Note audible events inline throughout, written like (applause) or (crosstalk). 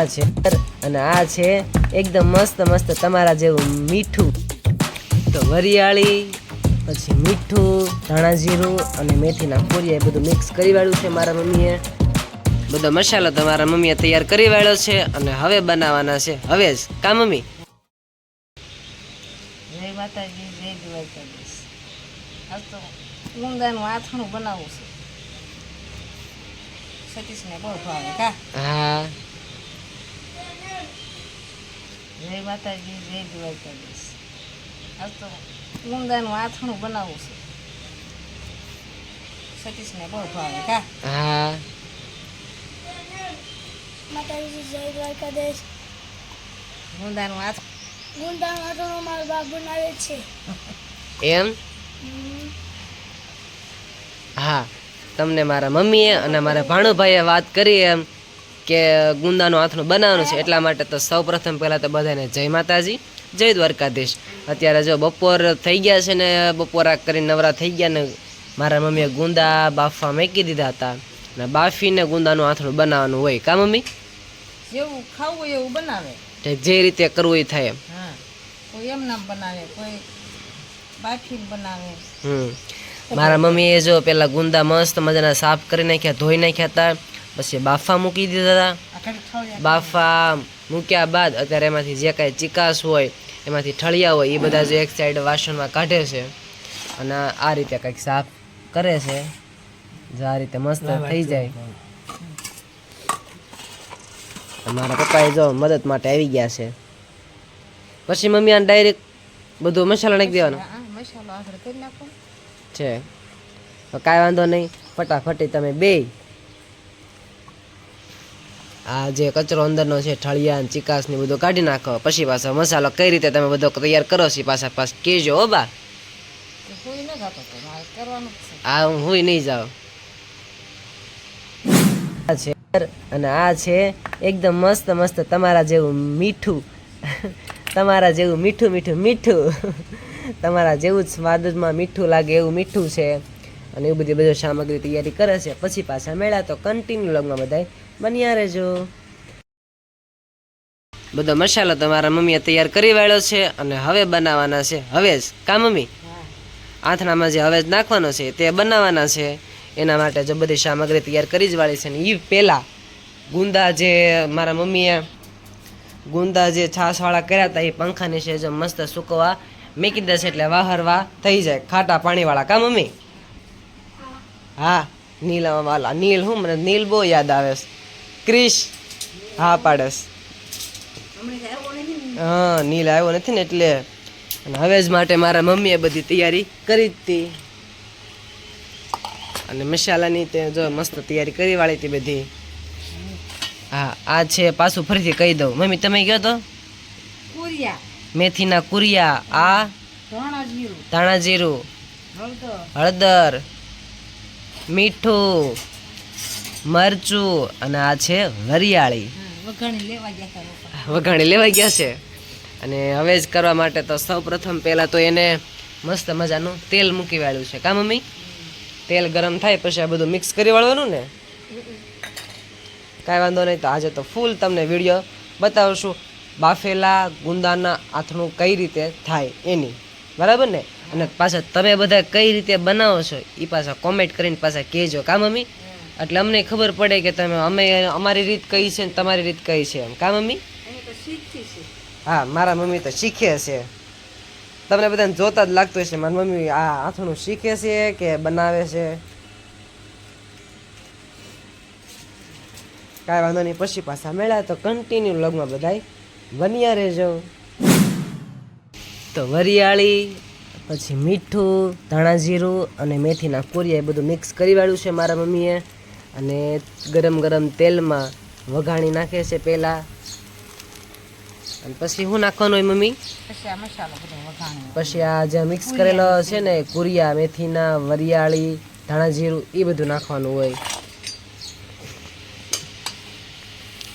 આ છે અને આ છે એકદમ મસ્ત મસ્ત તમારા જેવું મીઠું. તો વરિયાળી પછી મીઠું ધાણા જીરું અને મેથીના કોરિયા એ બધું મિક્સ કરી વાળ્યું છે મારા મમ્મીએ. બધો મસાલો તમારા મમ્મીએ તૈયાર કરી વાળ્યો છે અને હવે બનાવવાના છે. હવે જ. કા મમ્મી? જય માતાજી જય દ્વારકાધીશ. આજ તો ઊંદાનું આથણું બનાવવું છે. સતીશને બહુ ભાવે કા? હા. જય માતાજી જય દ્વારકાધીશ. આજ તો ઊંદાનું આથણું બનાવવું છે. સતીશને બહુ ભાવે કા? હા. માતાજી જય દ્વારકાધીશ. ઊંદાનું આથ ગુંદાનો આથણું મારો બાપ બનાવે છે. એમ? હા. તમને મારા મમ્મીએ અને મારા ભાણુભાઈએ વાત કરી એમ. કે ગુંદાનો આથણું બનાવવાનું છે એટલા માટે તો સૌ પ્રથમ પહેલાં તો બધાને જય માતાજી જય દ્વારકાધીશ. અત્યારે જો બપોર થઈ ગયા છે ને બપોરા કરીને નવરા થઈ ગયા ને મારા મમ્મીએ ગુંદા બાફવા મેકી દીધા હતા. ને બાફીને ગુંદાનું આથણું બનાવવાનું હોય કા મમ્મી? જેવું ખાવું હોય એવું બનાવે. જે રીતે કરવું એ થાય કોઈ એમ નામ બનાવે કોઈ બાફી બનાવે. હમ. મારા મમ્મીએ જો પેલા ગુંદા મસ્ત મજાના સાફ કરી નાખ્યા ધોઈ નાખ્યા હતા. પછી બાફા મૂકી દીધા હતા. બાફા મૂક્યા બાદ અત્યારે એમાંથી જે કાંઈ ચિકાસ હોય એમાંથી ઠળિયા હોય એ બધા જે એક સાઈડ વાસણમાં કાઢે છે. અને આ રીતે કંઈક સાફ કરે છે. જો આ રીતે મસ્ત થઈ જાય. મારા પપ્પાએ જો મદદ માટે આવી ગયા છે. પછી મમ્મી આને ડાયરેક્ટ બધું મસાલો નાખી દેવાનો. છે. તો કાંઈ વાંધો નહીં. ફટાફટી તમે બે આ જે કચરો અંદરનો છે ઠળિયા ને ચિકાસ ને બધું કાઢી નાખો. પછી પાછો મસાલો કઈ રીતે તમે બધો તૈયાર કરો છો પાછા પાછ કહેજો હો બા. આ હું હુંય નહીં જાઉં. છે અને આ છે એકદમ મસ્ત મસ્ત તમારા જેવું મીઠું. તમારા જેવું મીઠું મીઠું મીઠું. તમારા જેવું જ સ્વાદમાં મીઠું લાગે એવું મીઠું છે. અને એવું બધી બધું સામગ્રી તૈયારી કરે છે. પછી પાછા મેળા તો કન્ટિન્યુ લગમાં બધાય. બન્યા રહેજો. બધો મસાલો તમારા મમ્મીએ તૈયાર કરી વાળ્યો છે અને હવે બનાવવાના છે. હવે જ. કા મમ્મી? આથણામાં જે હવે જ નાખવાનો છે તે બનાવવાના છે. એના માટે જો બધી સામગ્રી તૈયાર કરી જ વાળી છે ને એ પહેલાં ગુંદા જે મારા મમ્મીએ ગુંદા જે છાશવાળા કર્યા હતા એ પંખાની છે જો મસ્ત સૂકવા મૂકી દેશે એટલે વાહરવા થઈ જાય. ખાટા પાણીવાળા. કા મમ્મી? હા. નીલ વાલા નીલ હું મને નીલ બહુ યાદ આવે છે. ક્રિશ. હા પાડસ. હા નીલ આવ્યો નથી ને એટલે. હવે જ માટે મારા મમ્મીએ બધી તૈયારી કરી હતી. અને મસાલાની તે જો મસ્ત તૈયારી કરી વાળી હતી બધી. હા આ છે પાછું ફરીથી કહી દઉં. મમ્મી તમે કહો તો? મેથીના કુરિયા. આ? ધાણા જીરું. હળદર. મીઠું. મરચું અને આ છે વરિયાળી. વઘાણી લેવા ગયા છે. અને હવે જ કરવા માટે તો સૌ પ્રથમ પહેલાં તો એને મસ્ત મજાનું તેલ મૂકી વાળ્યું છે. કા મમ્મી? તેલ ગરમ થાય પછી આ બધું મિક્સ કરી વાળવાનું ને? કાંઈ વાંધો નહીં તો આજે તો ફૂલ તમને વીડિયો બતાવશું. બાફેલા ગુંદાના આથણું કઈ રીતે થાય એની. બરાબર ને? અને પાછા તમે બધા કઈ રીતે બનાવો છો એ પાછા કોમેન્ટ કરીને પાછા કહેજો. કા મમ્મી? એટલે અમને ખબર પડે કે તમે અમે અમારી રીત કઈ છે ને તમારી રીત કઈ છે એમ. કા મમ્મી? હા મારા મમ્મી તો શીખે છે. તમને બધાને જોતા જ લાગતું હશે મારી મમ્મી આ આથણું શીખે છે કે બનાવે છે? કાંઈ વાંધો નહીં પછી પાછા મેળા તો કન્ટિન્યુ લગમાં બધાય બન્યા રહેજો. તો વરિયાળી પછી મીઠું ધાણા જીરું અને મેથીના કોરિયા એ બધું મિક્સ કરી વાળ્યું છે મારા મમ્મીએ. અને ગરમ ગરમ તેલમાં વઘાણી નાખે છે પહેલાં. અને પછી શું નાખવાનું હોય મમ્મી? પછી આ મસાલો બધો વઘાણી પછી આ જે મિક્સ કરેલો છે ને કુરિયા મેથીના વરિયાળી ધાણા જીરું એ બધું નાખવાનું હોય.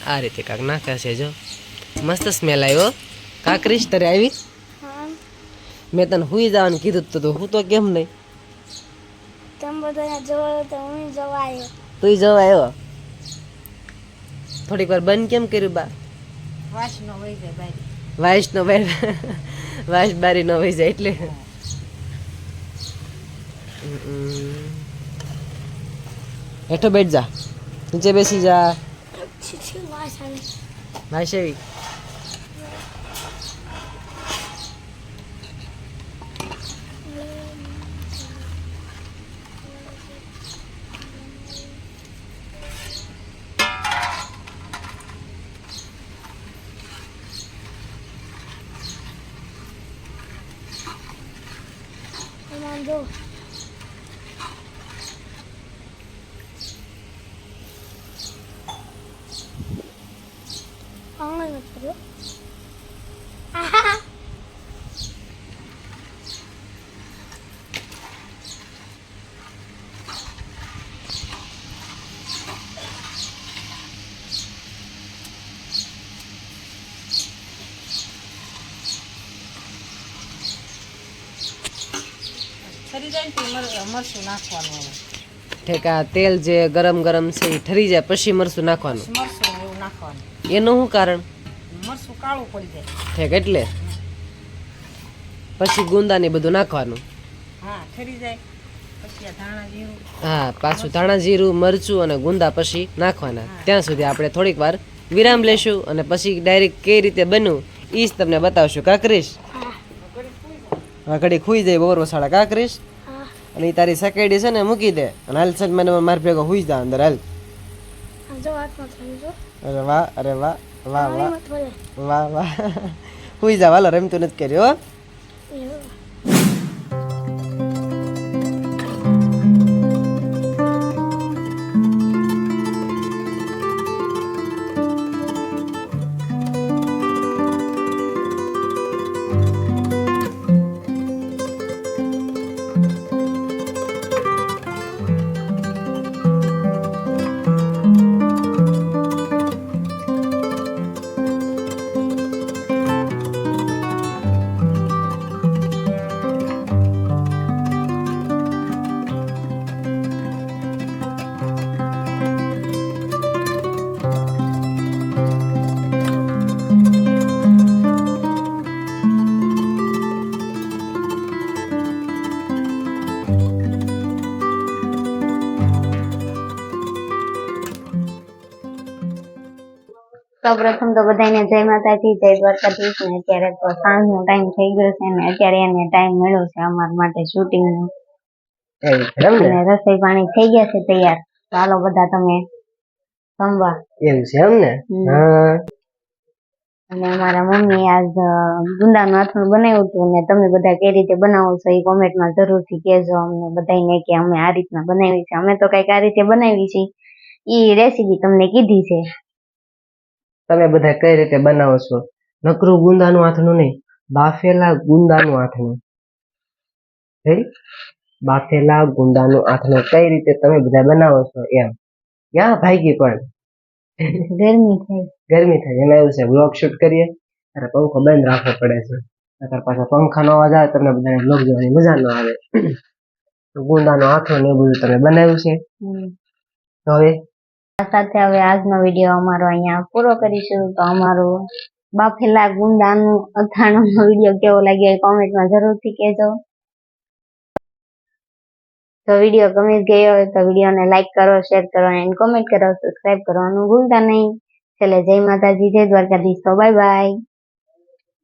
આ રીતે કાંક નાખે છે જો. મસ્ત સ્મેલ આવ્યો કાકરીશ તારે આવી? મેં તને હુઈ જવાનું કીધું તો હું તો કેમ નહીં? તમે બધા જવા તો હું જવા આવ્યો તું જો આવ્યો થોડીક વાર બંધ કેમ કર્યું બા? વાસ નો વહી જાય બારી. વાઇસ નો બેર બારી નો વહી જાય એટલે. હેઠો બેઠ જા. નીચે બેસી જા. છી છી વાસ આવે વાઇસ એવી આમાં જો ઠેકા તેલ જે ગરમ ગરમ છે એ ઠરી જાય પછી મરસું નાખવાનું. નાખવાનું. એનું શું કારણ? મરચું કાળું પડી જાય. ઠેક એટલે? પછી ગુંદા ને બધું નાખવાનું. હા ઠરી જાય. પછી આ ધાણા જીરું. હા પાછું ધાણા જીરું મરચું અને ગુંદા પછી નાખવાના. ત્યાં સુધી આપણે થોડીક વાર વિરામ લેશું અને પછી ડાયરેક્ટ કઈ રીતે બન્યું એ જ તમને બતાવશું. કાકરીશ ઘડી ખુઈ જાય બપોર વસાડા. કાકરીશ અને ઈ તારી સકેડી છે ને મૂકી દે. અને હાલ સજ મને માર ભેગો હુઈ જા અંદર હાલ. આમ જો હાથમાં થયું જો. અરે વાહ અરે વાહ. વાહ વાહ. વાહ વાહ. (laughs) હુઈ જા હાલો રમતું નથી કર્યો સૌપ્રથમ તો બધાને જય માતાજી જય દ્વારકાધીશ ને અત્યારે તો સાંજનો ટાઈમ થઈ ગયો છે ને અત્યારે એને ટાઈમ મળ્યો છે અમારા માટે શૂટિંગ નો. અને રસોઈ પાણી થઈ ગયા છે તૈયાર. ચાલો બધા તમે જમવા. એમ છે એમ ને? અને અમારા મમ્મી આજ ગુંદા ગુંદાનું અથાણું બનાવ્યું હતું અને તમે બધા કઈ રીતે બનાવો છો એ કોમેન્ટમાં જરૂરથી કહેજો અમને બધાને કે અમે આ રીતના બનાવી છે. અમે તો કંઈક આ રીતે બનાવી છે. એ રેસીપી તમને કીધી છે. તમે બધા કઈ રીતે બનાવો છો? નકરું ગુંદાનું આથણું નહીં બાફેલા ગુંદાનું આથણું? બાફેલા ગુંદાનું આથણું કઈ રીતે તમે બધા બનાવો છો એમ? ક્યાં ભાગી પણ? ગરમી થાય. ગરમી થાય. એમાં એવું છે બ્લોગ શૂટ કરીએ ત્યારે પંખો બંધ રાખવો પડે છે. નકર પાછા પંખાનો અવાજ આવે તમને બધાને બ્લોગ જોવાની મજા ન આવે. ગુંદાનો આથો ને એ બધું તમે બનાવ્યું છે. તો હવે સાથે હવે આજનો વીડિયો અમારો અહીંયા પૂરો કરીશું. તો અમારો બાફેલા ગુંદાનું અથાણાનો વીડિયો કેવો લાગ્યો એ કોમેન્ટમાં જરૂરથી કહેજો. તો વીડિયો ગમી ગયો હોય તો વિડીયોને લાઈક કરો શેર કરો એન્ડ કોમેન્ટ કરો સબસ્ક્રાઇબ કરવાનું ભૂલતા નહીં. છેલ્લે જય માતાજી, જય દ્વારકાધીશ. તો બાય બાય